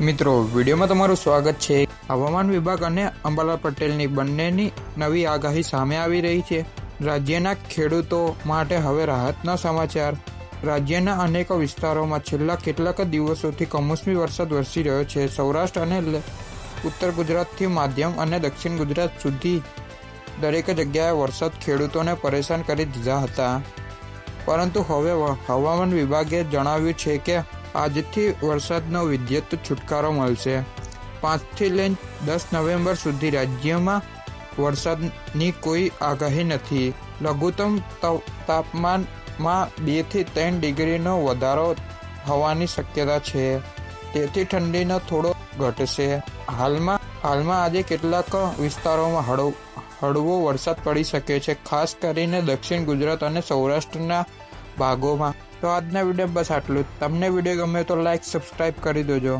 મિત્રો, વિડીયોમાં તમારું સ્વાગત છે. હવામાન વિભાગ અને અંબાલાલ પટેલની બંનેની નવી આગાહી સામે આવી રહી છે. રાજ્યના ખેડૂતો માટે હવે રાહતના સમાચાર. રાજ્યના અનેક વિસ્તારોમાં છેલ્લા કેટલાક દિવસોથી કમોસમી વરસાદ વરસી રહ્યો છે. સૌરાષ્ટ્ર અને ઉત્તર ગુજરાતથી માધ્યમ અને દક્ષિણ ગુજરાત સુધી દરેક જગ્યાએ વરસાદ ખેડૂતોને પરેશાન કરી દીધા હતા. પરંતુ હવે હવામાન વિભાગે જણાવ્યું છે કે આજથી વરસાદનો વિદ્યુત છુટકારો મળશે. પાંચથી લઈને દસ નવેમ્બર સુધી રાજ્યમાં વરસાદની કોઈ આગાહી નથી. લઘુત્તમ તાપમાનમાં બેથી ત્રણ ડિગ્રીનો વધારો થવાની શક્યતા છે. તેથી ઠંડીનો થોડો ઘટશે. હાલમાં હાલમાં આજે કેટલાક વિસ્તારોમાં હળવ, હળવો વરસાદ પડી શકે છે, ખાસ કરીને દક્ષિણ ગુજરાત અને સૌરાષ્ટ્રના ભાગોમાં. તો આજના વીડિયો બસ આટલું તમને વીડિયો ગમે તો લાઈક સબસ્ક્રાઈબ કરી દેજો.